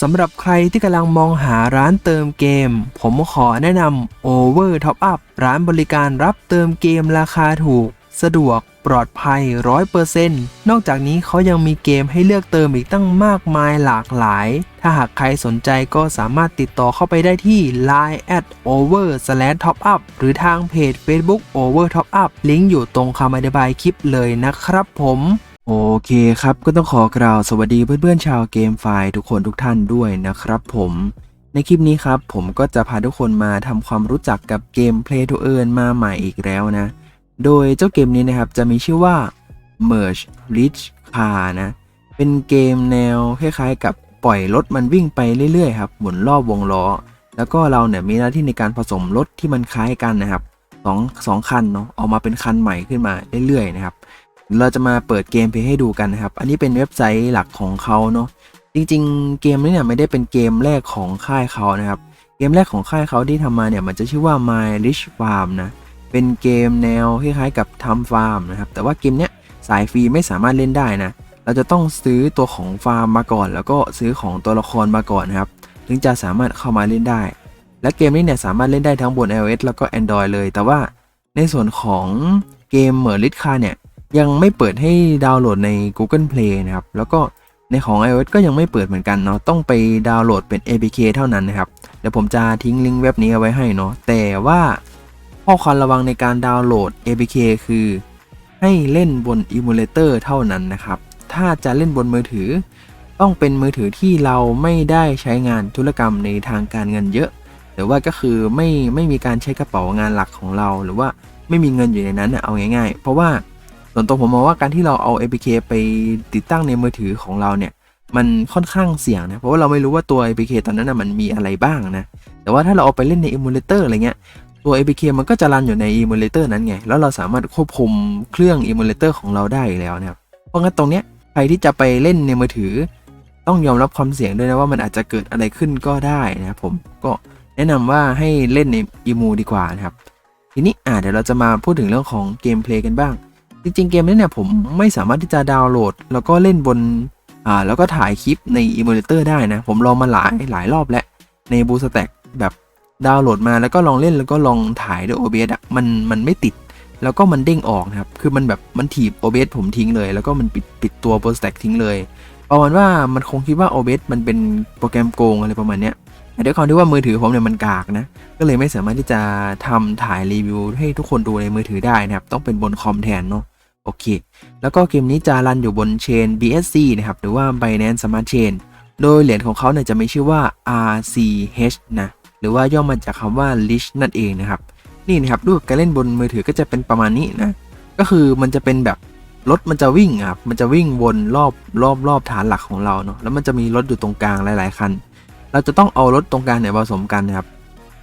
สำหรับใครที่กำลังมองหาร้านเติมเกม ผมขอแนะนำ Over Top Up ร้านบริการรับเติมเกมราคาถูก สะดวกปลอดภัย 100%นอกจากนี้เขายังมีเกมให้เลือกเติมอีกตั้งมากมายหลากหลาย ถ้าหากใครสนใจก็สามารถติดต่อเข้าไปได้ที่ line at over slash top up หรือทางเพจ Facebook over top up ลิงก์อยู่ตรงคำอธิบายคลิปเลยนะครับผม โอเคครับ ก็ต้องขอกล่าวสวัสดีเพื่อนๆชาวเกมไฟล์ทุกคนทุกท่านด้วยนะครับผม ในคลิปนี้ครับ ผมก็จะพาทุกคนมาทำความรู้จักกับเกม Play to Earn มาใหม่อีกแล้วนะ โดยเจ้าเกมนี้นะครับจะมีชื่อว่า Merge Rich Car นะ เป็นเกมแนวคล้ายๆ กับปล่อยรถมันวิ่งไปเรื่อยๆครับ หมุนรอบวงล้อ แล้วก็เราเนี่ยมีหน้าที่ในการผสมรถที่มันคล้ายกันนะครับสองสองคันเนาะออกมาเป็นคันใหม่ขึ้นมาเรื่อยๆนะครับ เราจะมาเปิดเกมเพย์ให้ดูกันนะครับ อันนี้เป็นเว็บไซต์หลักของเขาเนาะ จริงๆ เกมนี้เนี่ยไม่ได้เป็นเกมแรกของค่ายเขานะครับ เกมแรกของค่ายเขาที่ทำมาเนี่ยมันจะชื่อว่า My Rich Farm นะ เป็นเกมแนวคล้ายๆกับทำฟาร์มนะครับ แต่ว่าเกมเนี้ยสายฟรีไม่สามารถเล่นได้นะ เราจะต้องซื้อตัวของฟาร์มมาก่อน แล้วก็ซื้อของตัวละครมาก่อนนะครับ ถึงจะสามารถเข้ามาเล่นได้ และเกมนี้เนี่ยสามารถเล่นได้ทั้งบน iOS แล้วก็ Android เลย แต่ว่าในส่วนของเกมเหมือนลิทคาเนี่ย ยังไม่เปิดให้ดาวน์โหลดใน Google Play นะครับ แล้วก็ในของ iOS ก็ยังไม่เปิดเหมือนกันเนาะ ต้องไปดาวน์โหลดเป็น APK เท่านั้นนะครับ เดี๋ยวผมจะทิ้งลิงก์เว็บนี้เอาไว้ให้เนาะ แต่ว่าข้อควรระวังในการดาวน์โหลด APK คือ ให้เล่นบน Emulator เท่านั้นนะครับ ถ้าจะเล่นบนมือถือ ต้องเป็นมือถือที่เราไม่ได้ใช้งานธุรกรรมในทางการเงินเยอะ หรือว่าก็คือไม่ไม่มีการใช้กระเป๋างานหลักของเรา หรือว่าไม่มีเงินอยู่ในนั้นนะเอาง่าย ๆ เพราะว่า ส่วนตัวผมมองว่าการที่เราเอา APK ไปติดตั้งในมือถือของเราเนี่ย มันค่อนข้างเสี่ยงนะ เพราะว่าเราไม่รู้ว่าตัว APK ตอนนั้นนะมันมีอะไรบ้างนะ แต่ว่าถ้าเราเอาไปเล่นใน Emulator อะไรเงี้ย ตัว APK มันก็จะรันอยู่ใน Emulator นั้นไง แล้วเราสามารถควบคุมเครื่อง Emulator ของเราได้แล้วนะครับ เพราะงั้นตรงเนี้ยใครที่จะไปเล่นในมือถือ ต้องยอมรับความเสี่ยงด้วยนะว่ามันอาจจะเกิดอะไรขึ้นก็ได้นะครับผม ก็แนะนำว่าให้เล่นใน Emu ดีกว่านะครับ ทีนี้อ่าเดี๋ยวเราจะมาพูดถึงเรื่องของเกมเพลย์กันบ้าง จริงๆ เกมนี้เนี่ยผมไม่สามารถที่จะดาวน์โหลด แล้วก็เล่นบนอ่าแล้วก็ถ่ายคลิปใน Emulator ได้นะ ผมลองมาหลายหลายรอบแล้วใน BlueStack แบบดาวน์โหลดมาแล้วก็ลองเล่นแล้วก็ลองถ่ายด้วย OBS อะมันมันไม่ติด แล้วก็มันเด้งออกนะครับ คือมันแบบมันถีบ OBS ผมทิ้งเลย แล้วก็มันปิดปิดตัว BlueStack ทิ้งเลยประมาณว่ามันคงคิดว่า OBS มันเป็นโปรแกรมโกงอะไรประมาณเนี้ยแต่ด้วยความที่ว่ามือถือผมเนี่ยมันกากนะ ก็เลยไม่สามารถที่จะทำถ่ายรีวิวให้ทุกคนดูในมือถือได้นะครับ ต้องเป็นบนคอมแทนเนาะ โอเค แล้วก็เกมนี้จะรันอยู่บนเชน BSC นะครับ หรือว่า Binance Smart Chain โดยเหรียญของเขาเนี่ยจะมีชื่อว่า RCH นะ หรือว่าย่อมาจากคำว่า Rich นั่นเองนะครับ นี่นะครับรูปการเล่นบนมือถือก็จะเป็นประมาณนี้นะ ก็คือมันจะเป็นแบบรถมันจะวิ่งครับ มันจะวิ่งวนรอบรอบรอบฐานหลักของเราเนาะ แล้วมันจะมีรถอยู่ตรงกลางหลาย ๆ คัน เราจะต้องเอารถตรงกลางเนี่ยผสมกันนะครับ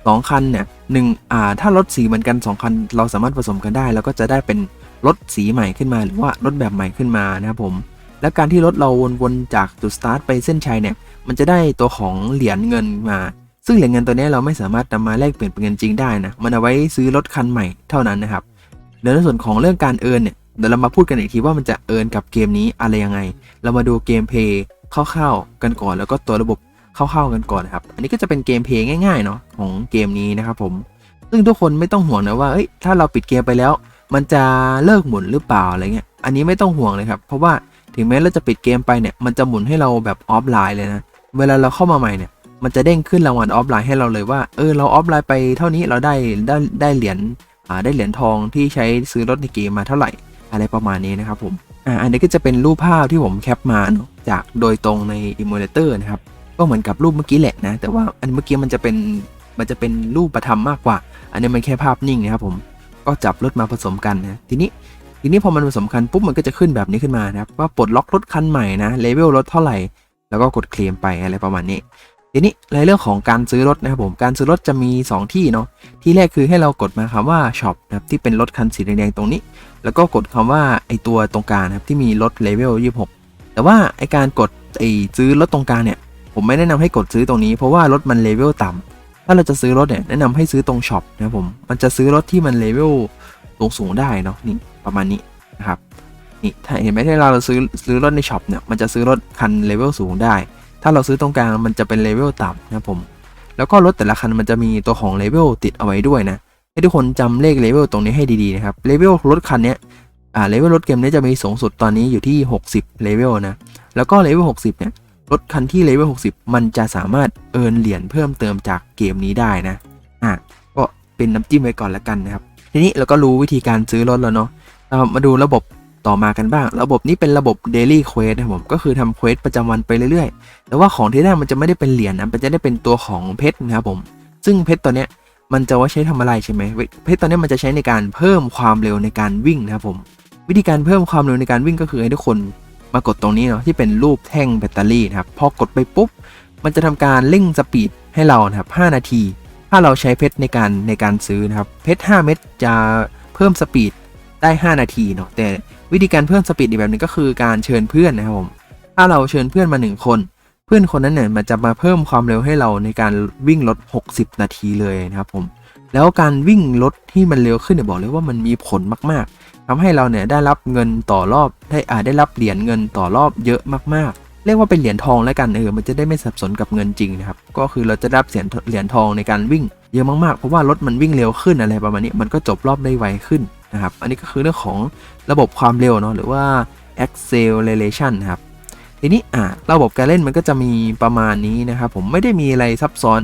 สองคันเนี่ยหนึ่งอ่า ถ้ารถสีเหมือนกันสองคัน เราสามารถผสมกันได้ แล้วก็จะได้เป็น รถสีใหม่ขึ้นมา หรือว่ารถแบบใหม่ขึ้นมานะครับผม และการที่รถเราวนๆจากจุดสตาร์ทไปเส้นชัยเนี่ย มันจะได้ตัวของเหรียญเงินมา ซึ่งเหรียญเงินตัวนี้เราไม่สามารถนำมาแลกเปลี่ยนเป็นเงินจริงได้นะ มันเอาไว้ซื้อรถคันใหม่เท่านั้นนะครับ เดี๋ยวในส่วนของเรื่องการเอิร์นเนี่ย เดี๋ยวเรามาพูดกันอีกทีว่ามันจะเอิร์นกับเกมนี้อะไรยังไง เรามาดูเกมเพย์คร่าวๆกันก่อนแล้วก็ตัวระบบคร่าวๆกันก่อนนะครับ อันนี้ก็จะเป็นเกมเพย์ง่ายๆเนาะของเกมนี้นะครับผม ซึ่งทุกคนไม่ต้องห่วงนะว่าเอ้ย ถ้าเราปิดเกมไปแล้ว มันจะเลิกหมุนหรือเปล่าอะไรเงี้ย อันนี้ไม่ต้องห่วงเลยครับ เพราะว่าถึงแม้เราจะปิดเกมไปเนี่ย มันจะหมุนให้เราแบบออฟไลน์เลยนะ เวลาเราเข้ามาใหม่เนี่ย มันจะเด้งขึ้นรางวัลออฟไลน์ให้เราเลยว่า เออ เราออฟไลน์ไปเท่านี้ เราได้ได้ได้เหรียญ อ่า ได้เหรียญทองที่ใช้ซื้อรถในเกมมาเท่าไหร่ อะไรประมาณนี้นะครับผม อ่า อันนี้ก็จะเป็นรูปภาพที่ผมแคปมาเนอะจากโดยตรงใน Emulator นะครับ ก็เหมือนกับรูปเมื่อกี้แหละนะ แต่ว่าอันเมื่อกี้มันจะเป็น มันจะเป็นรูปประทับมากกว่า อันนี้มันแค่ภาพนิ่งนะครับผม ก็จับรถมาผสมกันนะทีนี้ทีนี้พอมันผสมกันปุ๊บมันก็จะขึ้นแบบนี้ขึ้นมานะครับว่าปลดล็อกรถคันใหม่นะเลเวลรถเท่าไหร่ แล้วก็กดเคลมไปอะไรประมาณนี้ ทีนี้ในเรื่องของการซื้อรถนะครับผมการซื้อรถจะมี 2 ที่เนาะที่แรกคือให้เรากดมาคำว่า shop นะครับที่เป็นรถคันสีแดงๆตรงนี้ แล้วก็กดคำว่าไอตัวตรงกลางนะครับที่มีรถเลเวล26 แต่ว่าไอการกดไอซื้อรถตรงกลางเนี่ยผมไม่แนะนำให้กดซื้อตรงนี้เพราะว่ารถมันเลเวลต่ำถ้าเราจะซื้อรถเนี่ยแนะนำให้ซื้อตรงช็อปนะครับผมมันจะซื้อรถที่มันเลเวลสูงๆได้เนาะนี่ประมาณนี้นะครับนี่ถ้าเห็นไหมที่เราซื้อซื้อรถในช็อปเนี่ยมันจะซื้อรถคันเลเวลสูงได้ ถ้าเราซื้อตรงกลางมันจะเป็นเลเวลต่ำนะครับผมแล้วก็รถแต่ละคันมันจะมีตัวของเลเวลติดเอาไว้ด้วยนะให้ทุกคนจำเลขเลเวลตรงนี้ให้ดีๆนะครับเลเวลรถคันเนี้ยอ่าเลเวลรถเกมนี้จะมีสูงสุดตอนนี้อยู่ที่ 60เลเวลนะแล้วก็เลเวล60เนี่ย รถคันที่เลเวล60 มันจะสามารถเอินเหรียญเพิ่มเติมจากเกมนี้ได้นะ อะ ก็เป็นน้ำจิ้มไว้ก่อนละกันนะครับ ทีนี้เราก็รู้วิธีการซื้อรถแล้วเนาะเรามาดูระบบต่อมากันบ้าง ระบบนี้เป็นระบบ Daily Quest นะครับผมก็คือทำเควสประจำวันไปเรื่อยๆ แต่ว่าของที่ได้มันจะไม่ได้เป็นเหรียญนะ มันจะได้เป็นตัวของเพชรนะครับผม ซึ่งเพชรตัวเนี้ยมันจะไว่าใช้ทำอะไรใช่ไหมเพชรตัวนี้มันจะใช้ในการเพิ่มความเร็วในการวิ่งนะครับผม วิธีการเพิ่มความเร็วในการวิ่งก็คือให้ทุกคน มากดตรงนี้เนาะที่เป็นรูปแท่งแบตเตอรี่นะครับ พอกดไปปุ๊บ มันจะทำการเร่งสปีดให้เรานะครับ 5 นาที ถ้าเราใช้เพชรในการในการซื้อนะครับ เพชร 5 เม็ดจะเพิ่มสปีดได้ 5 นาทีเนาะ แต่วิธีการเพิ่มสปีดอีกแบบหนึงก็คือการเชิญเพื่อนนะครับผม ถ้าเราเชิญเพื่อนมา 1 คน เพื่อนคนนั้นเนี่ยมันจะมาเพิ่มความเร็วให้เราในการวิ่งรถ 60 นาทีเลยนะครับผม แล้วการวิ่งรถที่มันเร็วขึ้นเนี่ยบอกเลยว่ามันมีผลมากๆ ทำให้เราเนี่ยได้รับเงินต่อรอบได้อาได้รับเหรียญเงินต่อรอบเยอะมากๆ เรียกว่าเป็นเหรียญทองแล้วกันเออมันจะได้ไม่สับสนกับเงินจริงนะครับก็คือเราจะได้รับเหรียญเหรียญทองในการวิ่งเยอะมากๆ เพราะว่ารถมันวิ่งเร็วขึ้นอะไรประมาณนี้มันก็จบรอบได้ไวขึ้นนะครับอันนี้ก็คือเรื่องของระบบความเร็วเนาะหรือว่า acceleration ครับทีนี้อะระบบการเล่นมันก็จะมีประมาณนี้นะครับผมไม่ได้มีอะไรซับซ้อน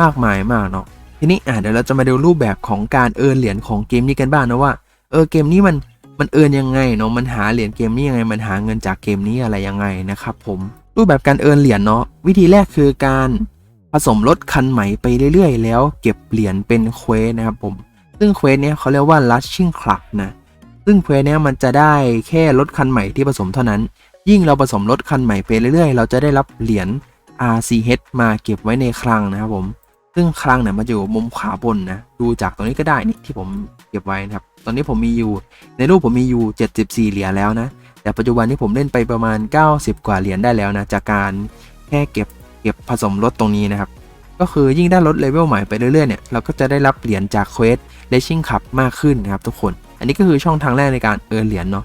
มากมายมากเนาะทีนี้อะเดี๋ยวเราจะมาดูรูปแบบของการเอินเหรียญของเกมนี้กันบ้างนะว่า เออเกมนี้มันมันเอินยังไงเนาะมันหาเหรียญเกมนี้ยังไงมันหาเงินจากเกมนี้อะไรยังไงนะครับผมรูปแบบการเอินเหรียญเนาะวิธีแรกคือการผสมรถคันใหม่ไปเรื่อยๆ แล้วเก็บเหรียญเป็นเควสนะครับผมซึ่งเควสเนี้ยเขาเรียกว่า rushing club นะซึ่งเควสเนี้ยมันจะได้แค่รถคันใหม่ที่ผสมเท่านั้น ยิ่งเราผสมรถคันใหม่ไปเรื่อยๆ เราจะได้รับเหรียญ RCH มาเก็บไว้ในคลังนะครับผมซึ่งคลังเนี่ยมันจะอยู่มุมขวาบนนะดูจากตรงนี้ก็ได้นี่ที่ผมเก็บไว้นะครับ ตอนนี้ผมมีอยู่ ในรูปผมมีอยู่ 74 เหรียญแล้วนะ แต่ปัจจุบันนี้ผมเล่นไปประมาณ 90 กว่าเหรียญได้แล้วนะ จากการแค่เก็บเก็บผสมรถตรงนี้นะครับ ก็คือยิ่งได้รถเลเวลใหม่ไปเรื่อยๆเนี่ย เราก็จะได้รับเหรียญจากเควสเลชิ่งขับมากขึ้นนะครับทุกคน อันนี้ก็คือช่องทางแรกในการเออเหรียญเนาะ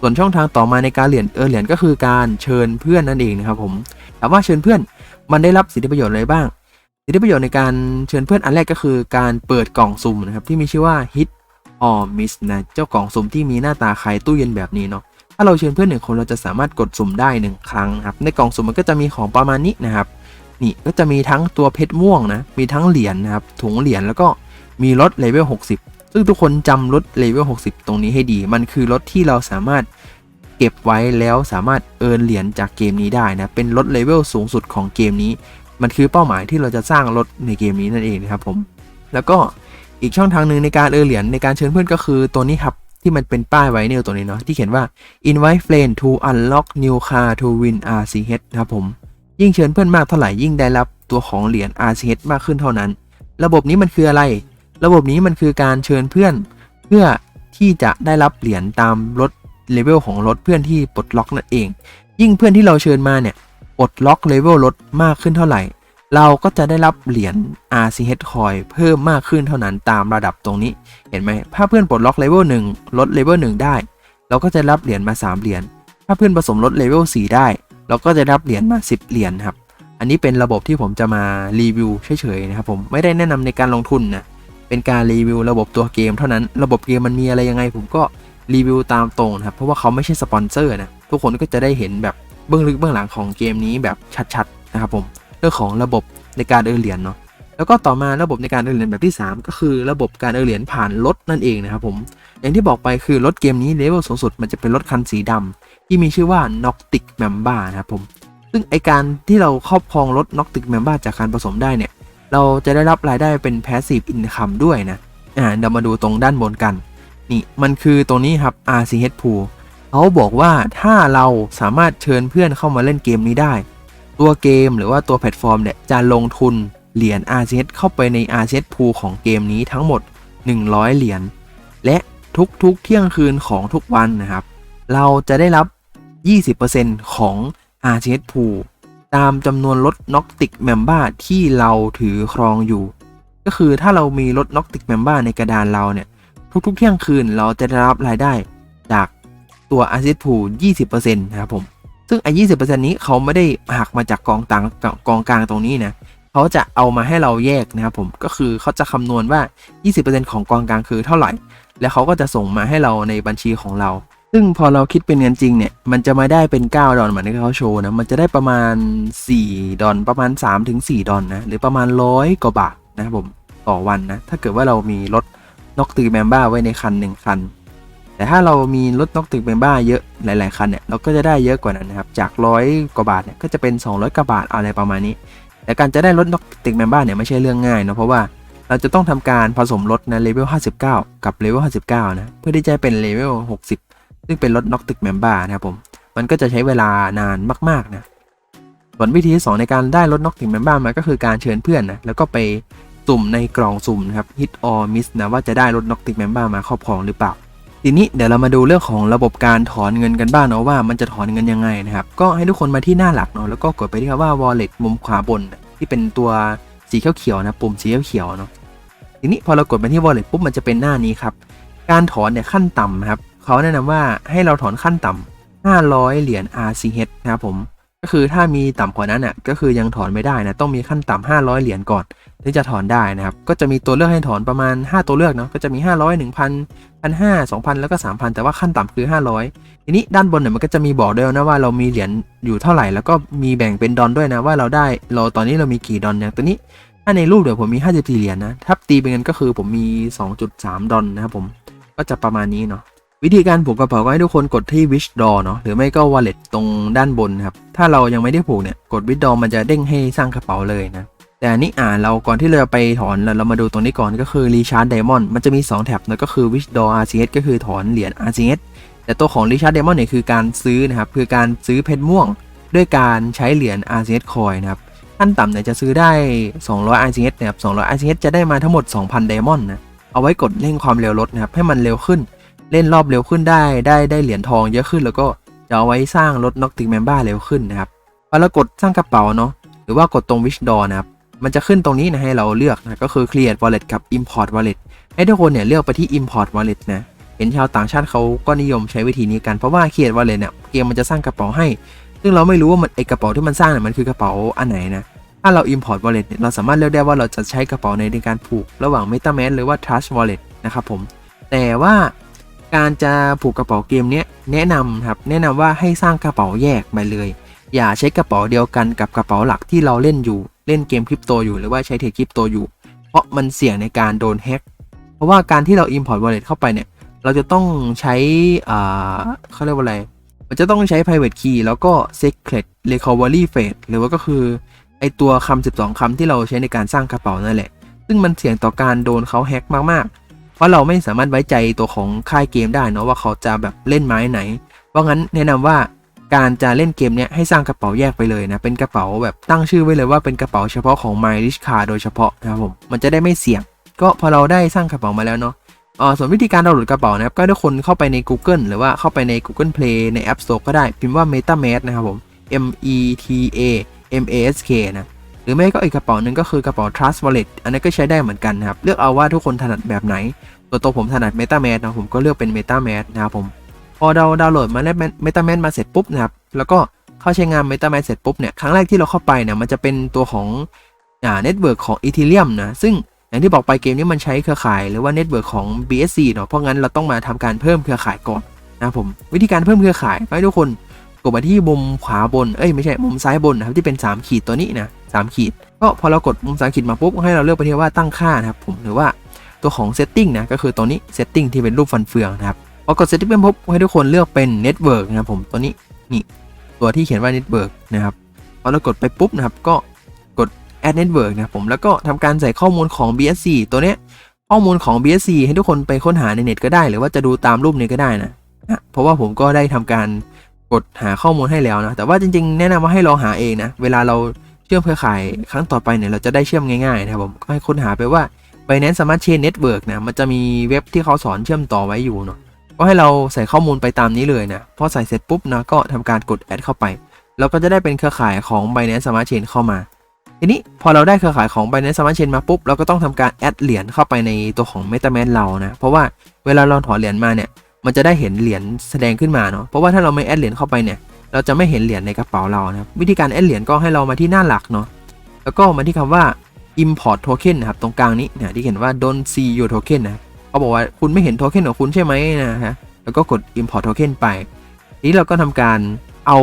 ส่วนช่องทางต่อมาในการเหรียญเออเหรียญก็คือการเชิญเพื่อนนั่นเองนะครับผมถามว่าเชิญเพื่อนมันได้รับสิทธิประโยชน์อะไรบ้าง สิทธิประโยชน์ในการเชิญเพื่อนอันแรกก็คือการเปิดกล่องสุ่มนะครับที่มีชื่อว่า hit or miss นะเจ้ากล่องสุ่มที่มีหน้าตาคล้ายตู้เย็นแบบนี้เนาะถ้าเราเชิญเพื่อนหนึ่งคนเราจะสามารถกดสุ่มได้หนึ่งครั้งครับในกล่องสุ่มมันก็จะมีของประมาณนี้นะครับนี่ก็จะมีทั้งตัวเพชรม่วงนะมีทั้งเหรียญนะครับถุงเหรียญแล้วก็มีรถเลเวล60 ซึ่งทุกคนจำรถเลเวล60 ตรงนี้ให้ดี มันคือรถที่เราสามารถเก็บไว้แล้วสามารถเอินเหรียญจากเกมนี้ได้นะเป็นรถเลเวลสูงสุดของเกมนี้ มันคือเป้าหมายที่เราจะสร้างรถในเกมนี้นั่นเองนะครับผมแล้วก็ อีกช่องทางหนึ่งในการเออเหรียญในการเชิญเพื่อนก็คือตัวนี้ครับ ที่มันเป็นป้ายไวเนี่ยตัวนี้เนาะที่เขียนว่า invite friend to unlock new car to win RCH นะครับผม ยิ่งเชิญเพื่อนมากเท่าไหร่ยิ่งได้รับตัวของเหรียญ RCH มากขึ้นเท่านั้น ระบบนี้มันคืออะไร ระบบนี้มันคือการเชิญเพื่อน เพื่อที่จะได้รับเหรียญตามรถเลเวลของรถเพื่อนที่ปลดล็อกนั่นเอง ยิ่งเพื่อนที่เราเชิญมาเนี่ยปลดล็อกเลเวลรถมากขึ้นเท่าไหร่ เราก็จะได้รับเหรียญ RCH coin เพิ่มมากขึ้นเท่านั้นตามระดับตรงนี้ เห็นไหม ถ้าเพื่อนปลดล็อกเลเวล1ลดเลเวล1ได้ เราก็จะรับเหรียญมา 3 เหรียญ ถ้าเพื่อนผสมลดเลเวล4ได้ เราก็จะรับเหรียญมา 10 เหรียญครับ อันนี้เป็นระบบที่ผมจะมารีวิวเฉยๆนะครับผม ไม่ได้แนะนำในการลงทุนนะ เป็นการรีวิวระบบตัวเกมเท่านั้น ระบบเกมมันมีอะไรยังไง ผมก็รีวิวตามตรงนะครับ เพราะว่าเขาไม่ใช่สปอนเซอร์นะ ทุกคนก็จะได้เห็นแบบเบื้องลึกเบื้องหลังของเกมนี้แบบชัดๆนะครับผม เรื่องของระบบในการเออเหรียญเนาะแล้วก็ต่อมาระบบในการเออเหรียญแบบที่ 3 ก็คือระบบการเออเหรียญผ่านรถนั่นเองนะครับผมอย่างที่บอกไปคือรถเกมนี้เลเวลสูงสุดมันจะเป็นรถคันสีดำที่มีชื่อว่า Noctic Mamba นะครับผมซึ่งไอการที่เราครอบครองรถ Noctic Mamba จากการผสมได้เนี่ยเราจะได้รับรายได้เป็น Passive Income ด้วยนะอ่าเดี๋ยวมาดูตรงด้านบนกันนี่มันคือตรงนี้ครับ RCH Pool เขาบอกว่าถ้าเราสามารถเชิญเพื่อนเข้ามาเล่นเกมนี้ได้ ตัวเกมหรือว่าตัวแพลตฟอร์มเนี่ยจะลงทุนเหรียญ RCH เข้าไปใน RCH Pool ของเกมนี้ทั้งหมด 100 เหรียญ และทุกๆเที่ยงคืนของทุกวันนะครับ เราจะได้รับ 20%ของ RCH Pool ตามจำนวนรถ Noctic Member ที่เราถือครองอยู่ ก็คือถ้าเรามีรถ Noctic Member ในกระดานเราเนี่ย ทุกๆเที่ยงคืนเราจะได้รับรายได้จากตัว RCH Pool 20%นะครับผม ซึ่งไอ้ยี่สิบเปอร์เซ็นต์นี้เขาไม่ได้หักมาจากกองกลางกองกลางตรงนี้นะเขาจะเอามาให้เราแยกนะครับผมก็คือเขาจะคำนวณว่า 20%ของกองกลางคือเท่าไหร่ แล้วเขาก็จะส่งมาให้เราในบัญชีของเรา ซึ่งพอเราคิดเป็นเงินจริงเนี่ยมันจะไม่ได้เป็น 9 ดอลเหมือนที่เขาโชว์นะมันจะได้ประมาณ 4 ดอลประมาณ 3-4 ดอลนะหรือประมาณร้อยกว่าบาทนะครับผมต่อวันนะถ้าเกิดว่าเรามีรถนกตือแมมบ้าไว้ในคัน1คัน แต่ถ้าเรามีรถนกตือแมมบ้าเยอะหลายๆคันเนี่ยเราก็จะได้เยอะกว่านั้นนะครับจากร้อยกว่าบาทเนี่ยก็จะเป็น 200กว่าบาทอะไรประมาณนี้ แต่การจะได้รถนกติกแมมบ้าเนี่ยไม่ใช่เรื่องง่ายเนาะเพราะว่าเราจะต้องทำการผสมรถนะเลเวล59 กับเลเวล59 นะเพื่อที่จะเป็นเลเวล60 ซึ่งเป็นรถน็อกติกแมมบ้านะครับผมมันก็จะใช้เวลานานมากๆนะส่วนวิธีที่สองในการได้รถน็อกติกแมมบ้ามาก็คือการเชิญเพื่อนนะแล้วก็ไปสุ่มในกล่องสุ่มนะครับ hit or miss นะว่าจะได้รถน็อกติกแมมบ้ามาครอบครองหรือเปล่า ทีนี้เดี๋ยวเรามาดูเรื่องของระบบการถอนเงินกันบ้างเนาะว่ามันจะถอนเงินยังไงนะครับ ก็ให้ทุกคนมาที่หน้าหลักเนาะแล้วก็กดไปที่คำว่า wallet มุมขวาบน ที่เป็นตัวสีเขียวๆนะปุ่มสีเขียวๆเนาะทีนี้พอเรากดไปที่ wallet ปุ๊บมันจะเป็นหน้านี้ครับ การถอนเนี่ยขั้นต่ำครับเขาแนะนำว่าให้เราถอนขั้นต่ำ500 เหรียญ RCH นะครับผม ก็คือถ้ามีต่ำกว่านั้นอะก็คือยังถอนไม่ได้นะต้องมีขั้นต่ำ500 เหรียญก่อนถึงจะถอนได้นะครับก็จะมีตัวเลือกให้ถอนประมาณ 5 ตัวเลือกเนาะก็จะมี 500 1,000 1,500 2,000 แล้วก็ 3,000 แต่ว่าขั้นต่ำคือ 500 ทีนี้ด้านบนเนี่ยมันก็จะมีบอกด้วยนะว่าเรามีเหรียญอยู่เท่าไหร่ แล้วก็มีแบ่งเป็นดอนด้วยนะว่าเราได้เราตอนนี้เรามีกี่ดอนอย่างตัวนี้ ถ้าในรูปเดี๋ยวผมมี 54 เหรียญนะถ้าตีเป็นเงินก็คือผมมี 2.3 ดอลนะครับผมก็จะประมาณนี้เนาะ วิธีการผูกกระเป๋าก็ให้ทุกคนกดที่ wish door เนาะหรือไม่ก็ wallet ตรงด้านบนครับ ถ้าเรายังไม่ได้ผูกเนี่ยกด wish door มันจะเด้งให้สร้างกระเป๋าเลยนะ แต่นี้อ่านเราก่อนที่เราจะไปถอนเราเรามาดูตรงนี้ก่อนก็คือ recharge diamond มันจะมี 2 แท็บนะก็คือ wish door RCH ก็คือถอนเหรียญ RCH แต่ตัวของ recharge diamond เนี่ยคือการซื้อนะครับคือการซื้อเพชรม่วง ด้วยการใช้เหรียญ RCH coin นะครับขั้นต่ำเนี่ยจะซื้อได้ 200 RCH นะครับ200 RCH จะได้มาทั้งหมด 2,000 Diamond นะเอาไว้กดเร่งความเร็วรถนะครับให้มันเร็วขึ้น เล่นรอบเร็วขึ้นได้ได้ได้เหรียญทองเยอะขึ้นแล้วก็จะเอาไว้สร้างรถน็อกติกแมมบ้าเร็วขึ้นนะครับพอเรากดสร้างกระเป๋าเนาะหรือว่ากดตรง wish door นะครับมันจะขึ้นตรงนี้นะให้เราเลือกนะก็คือ create wallet กับ import wallet ให้ทุกคนเนี่ยเลือกไปที่ import wallet นะเห็นชาวต่างชาติเขาก็นิยมใช้วิธีนี้กันเพราะว่า create wallet เนี่ยเกมมันจะสร้างกระเป๋าให้ ซึ่งเราไม่รู้ว่ามันไอกระเป๋าที่มันสร้างเนี่ยมันคือกระเป๋าอันไหนนะถ้าเรา import wallet เนี่ยเราสามารถเลือกได้ว่าเราจะใช้กระเป๋าในในการผูก ระหว่าง MetaMask หรือว่า Trust Wallet นะครับผมแต่ว่า การจะผูกกระเป๋าเกมเนี้ยแนะนำครับแนะนำว่าให้สร้างกระเป๋าแยกไปเลย อย่าใช้กระเป๋าเดียวกันกับกระเป๋าหลักที่เราเล่นอยู่เล่นเกมคริปโตอยู่หรือว่าใช้เทรดคริปโตอยู่ เพราะมันเสี่ยงในการโดนแฮ็กเพราะว่าการที่เรา import wallet เข้าไปเนี่ยเราจะต้องใช้อ่าเขาเรียกว่าอะไรมันจะต้องใช้ private key แล้วก็ secret recovery phrase หรือว่าก็คือไอตัวคำ12คำที่เราใช้ในการสร้างกระเป๋านั่นแหละ ซึ่งมันเสี่ยงต่อการโดนเขาแฮ็กมากๆ เพราะเราไม่สามารถไว้ใจตัวของค่ายเกมได้เนาะว่าเขาจะแบบเล่นไม้ไหน เพราะงั้นแนะนำว่าการจะเล่นเกมเนี้ยให้สร้างกระเป๋าแยกไปเลยนะ เป็นกระเป๋าแบบตั้งชื่อไว้เลยว่าเป็นกระเป๋าเฉพาะของ My Rich Car โดยเฉพาะนะครับผมมันจะได้ไม่เสี่ยง ก็พอเราได้สร้างกระเป๋ามาแล้วเนาะอ่าส่วนวิธีการดาวน์โหลดกระเป๋านะครับก็ทุกคนเข้าไปใน Google หรือว่าเข้าไปใน Google Play ใน App Store ก็ได้พิมพ์ว่า MetaMask นะครับผม M E T A M A S K นะ รือไม่ก็อีกกระเป๋าหนึ่งก็คือกระเป๋า Trust Wallet อันนั้ก็ใช้ได้เหมือนกันนะครับ เลือกเอาว่าทุกคนถนัดแบบไหน ตัวตัวผมถนัด MetaMask นะผมก็เลือกเป็น MetaMask นะครับผมพอเราดาวน์โหลดมาแล้ว MetaMask มาเสร็จปุ๊บนะครับแล้วก็เข้าใช้งาน MetaMask เสร็จปุ๊บเนี่ยครั้งแรกที่เราเข้าไปเนี่ยมันจะเป็นตัวของอ่าเน็ตเวิร์กของ Ethereum นะซึ่งอย่างที่บอกไปเกมนี้มันใช้เครือข่ายหรือว่าเน็ตเวิร์กของ BSC เนาะเพราะงั้นเราต้องมาทำการเพิ่มเครือข่ายก่อนนะครับผมวิธีการเพิ่มเครือข่ายให้ทุกคน กดมาที่มุมขวาบน เอ้ยไม่ใช่มุมซ้ายบนนะครับที่เป็น 3 ขีดตัวนี้นะสามขีด ก็พอเรากดมุมสามขีดมาปุ๊บให้เราเลือกไปที่ว่าตั้งค่านะครับผมหรือว่าตัวของ setting นะก็คือตัวนี้ setting ที่เป็นรูปฟันเฟืองนะครับพอกด setting เป็นปุ๊บให้ทุกคนเลือกเป็น network นะครับผมตัวนี้นี่ตัวที่เขียนว่า network นะครับพอเรากดไปปุ๊บนะครับก็กด add network นะครับผมแล้วก็ทำการใส่ข้อมูลของ BSC ตัวเนี้ยข้อมูลของ BSC ให้ทุกคนไปค้นหาในเน็ตก็ได้ หรือว่าจะดูตามรูปนี้ก็ได้นะเพราะว่าผมก็ได้ทำการ กดหาข้อมูลให้แล้วนะ แต่ว่าจริง ๆ แนะนำว่าให้ลองหาเองนะ เวลาเราเชื่อมเครือข่ายครั้งต่อไปเนี่ย เราจะได้เชื่อมง่ายๆนะครับผม ก็ให้ค้นหาไปว่า Binance Smart Chain Network นะ มันจะมีเว็บที่เขาสอนเชื่อมต่อไว้อยู่เนาะ ก็ให้เราใส่ข้อมูลไปตามนี้เลยนะ พอใส่เสร็จปุ๊บนะก็ทำการกด add เข้าไป เราก็จะได้เป็นเครือข่ายของ Binance Smart Chain เข้ามา ทีนี้พอเราได้เครือข่ายของ Binance Smart Chain มาปุ๊บ เราก็ต้องทำการแอดเหรียญเข้าไปในตัวของ MetaMask เรานะ เพราะว่าเวลาเราถอนเหรียญมาเนี่ย มันจะได้เห็นเหรียญแสดงขึ้นมาเนาะเพราะว่าถ้าเราไม่แอดเหรียญเข้าไปเนี่ยเราจะไม่เห็นเหรียญในกระเป๋าเรานะครับวิธีการแอดเหรียญก็ให้เรามาที่หน้าหลักเนาะแล้วก็มาที่คำว่า import token นะครับตรงกลางนี้นะที่เขียนว่า don't see your token นะเขาบอกว่าคุณไม่เห็นโทเค็นของคุณใช่ไหมนะฮะแล้วก็กด import token ไปทีนี้เราก็ทำการเอา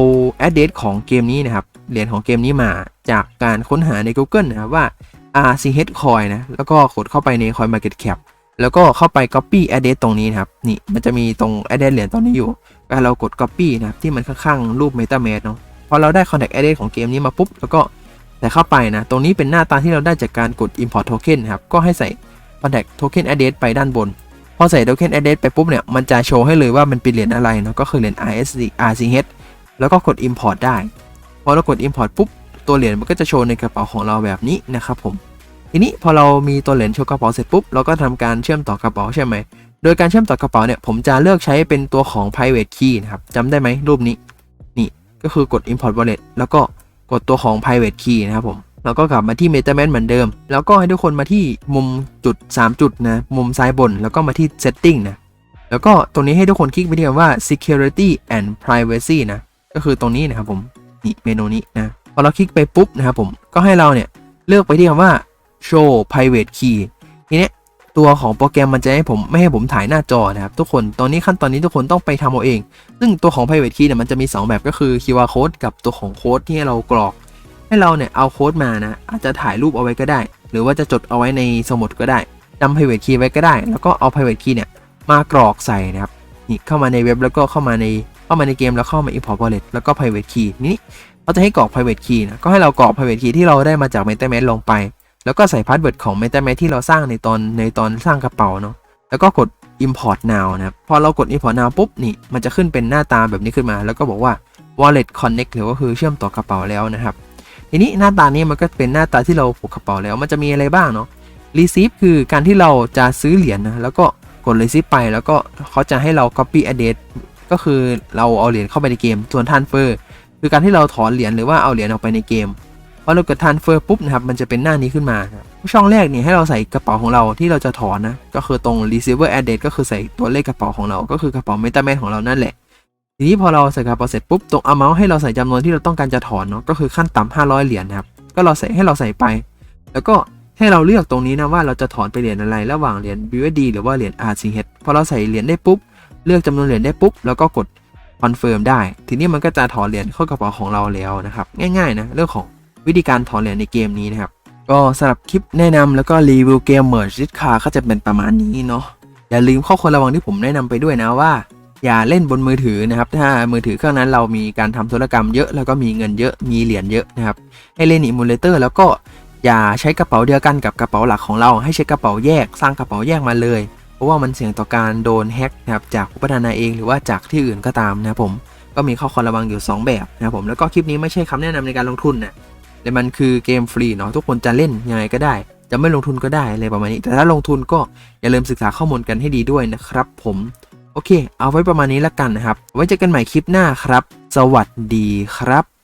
address ของเกมนี้นะครับเหรียญของเกมนี้มาจากการค้นหาใน Google นะครับว่า RCH coin นะแล้วก็กดเข้าไปใน coin market cap แล้วก็เข้าไป copy address ตรงนี้นะครับ นี่มันจะมีตรง address เหรียญตรงนี้อยู่ก็เรากด copy นะครับ ที่มันข้างๆรูป metamask เนาะพอเราได้ contact address ของเกมนี้มาปุ๊บ แล้วก็ใส่เข้าไปนะ ตรงนี้เป็นหน้าตาที่เราได้จากการกด import token นะครับ ก็ให้ใส่ contact token address ไปด้านบน พอใส่ token address ไปปุ๊บเนี่ย มันจะโชว์ให้เลยว่ามันเป็นเหรียญอะไรเนาะ ก็คือเหรียญ RSC RCH แล้วก็กด import ได้ พอเรากด import ปุ๊บ ตัวเหรียญมันก็จะโชว์ในกระเป๋าของเราแบบนี้นะครับผม ทีนี้พอเรามีตัวเหรียญโชว์กระเป๋าเสร็จปุ๊บเราก็ทำการเชื่อมต่อกระเป๋าใช่ไหมโดยการเชื่อมต่อกระเป๋าเนี่ยผมจะเลือกใช้เป็นตัวของ private key นะครับจำได้ไหมรูปนี้นี่ก็คือกด import wallet แล้วก็กดตัวของ private key นะครับผมแล้วก็กลับมาที่ metamask เหมือนเดิม แล้วก็ให้ทุกคนมาที่มุมจุด 3 จุดนะ มุมซ้ายบน แล้วก็มาที่ setting นะ แล้วก็ตรงนี้ให้ทุกคนคลิกไปที่คำว่า security and privacy นะ ก็คือตรงนี้นะครับผม นี่เมนูนี้นะ พอเราคลิกไปปุ๊บนะครับผม ก็ให้เราเนี่ยเลือกไปที่คำว่า show private key ทีเนี้ยตัวของโปรแกรมมันจะให้ผมไม่ให้ผมถ่ายหน้าจอนะครับ ทุกคนตอนนี้ขั้นตอนนี้ทุกคนต้องไปทำเอาเอง ซึ่งตัวของ private key เนี่ยมันจะมี 2 แบบก็คือ QR code กับตัวของโค้ดที่ให้เรากรอก ให้เราเนี่ยเอาโค้ดมานะ อาจจะถ่ายรูปเอาไว้ก็ได้ หรือว่าจะจดเอาไว้ในสมุดก็ได้จำ private key ไว้ก็ได้ แล้วก็เอา private key เนี่ยมากรอกใส่นะครับนี่เข้ามาในเว็บแล้วก็เข้ามาในเข้ามาในเกมแล้วเข้ามา import wallet แล้วก็ private key นี้เขาจะให้กรอก private key นะก็ให้เรากรอก private key ที่เราได้มาจาก metamask ลงไป แล้วก็ใส่พาสเวิร์ดของ metamask ที่เราสร้างในตอนในตอนสร้างกระเป๋าเนาะแล้วก็กด import now นะครับพอเรากด import now ปุ๊บนี่มันจะขึ้นเป็นหน้าตาแบบนี้ขึ้นมา แล้วก็บอกว่า wallet connect หรือว่าคือเชื่อมต่อกระเป๋าแล้วนะครับทีนี้หน้าตานี้มันก็เป็นหน้าตาที่เราผูกกระเป๋าแล้ว มันจะมีอะไรบ้างเนาะ receive คือการที่เราจะซื้อเหรียญนะแล้วก็กด receive ไปแล้วก็เขาจะให้เรา copy address ก็คือเราเอาเหรียญเข้าไปในเกม ส่วน transfer คือการที่เราถอนเหรียญหรือว่าเอาเหรียญออกไปในเกม พอเรากด transfer ปุ๊บนะครับ มันจะเป็นหน้านี้ขึ้นมาช่องแรกเนี่ยให้เราใส่กระเป๋าของเราที่เราจะถอนนะ ก็คือตรง receiver address ก็คือใส่ตัวเลขกระเป๋าของเรา ก็คือกระเป๋า metamask ของเรานั่นแหละ ทีนี้พอเราใส่กระเป๋าเสร็จปุ๊บ ตรง amount ให้เราใส่จำนวนที่เราต้องการจะถอนเนาะ ก็คือขั้นต่ำ500 เหรียญนะครับ ก็เราใส่ให้เราใส่ไป แล้วก็ให้เราเลือกตรงนี้นะว่าเราจะถอนไปเหรียญอะไร ระหว่างเหรียญ BUSD หรือว่าเหรียญ RCH พอเราใส่เหรียญได้ปุ๊บ เลือกจำนวนเหรียญได้ปุ๊บ แล้วก็กด confirm ได้ ทีนี้มันก็จะถอนเหรียญเข้ากระเป๋าของเราแล้วนะครับ ง่ายๆนะ เรื่องของ วิธีการถอนเหรียญในเกมนี้นะครับ ก็สำหรับคลิปแนะนำแล้วก็รีวิวเกม Merge Risk Card ก็จะเป็นประมาณนี้เนาะอย่าลืมข้อควรระวังที่ผมแนะนำไปด้วยนะว่า อย่าเล่นบนมือถือนะครับ ถ้ามือถือเครื่องนั้นเรามีการทำธุรกรรมเยอะแล้วก็มีเงินเยอะมีเหรียญเยอะนะครับให้เล่นอิมูเลเตอร์แล้วก็อย่าใช้กระเป๋าเดียวกันกับกระเป๋าหลักของเรา ให้ใช้กระเป๋าแยกสร้างกระเป๋าแยกมาเลย เพราะว่ามันเสี่ยงต่อการโดนแฮ็กนะครับจากผู้พัฒนาเองหรือว่าจากที่อื่นก็ตามนะครับผมก็มีข้อควรระวังอยู่ 2 แบบนะครับผมแล้วก็คลิปนี้ไม่ใช่คำแนะนำในการลงทุนนะ แต่มันคือเกมฟรีเนาะทุกคนจะเล่นยังไงก็ได้ จะไม่ลงทุนก็ได้อะไรประมาณนี้ แต่ถ้าลงทุนก็อย่าลืมศึกษาข้อมูลกันให้ดีด้วยนะครับผมโอเค เอาไว้ประมาณนี้ละกันนะครับ ไว้เจอกันใหม่คลิปหน้าครับ สวัสดีครับ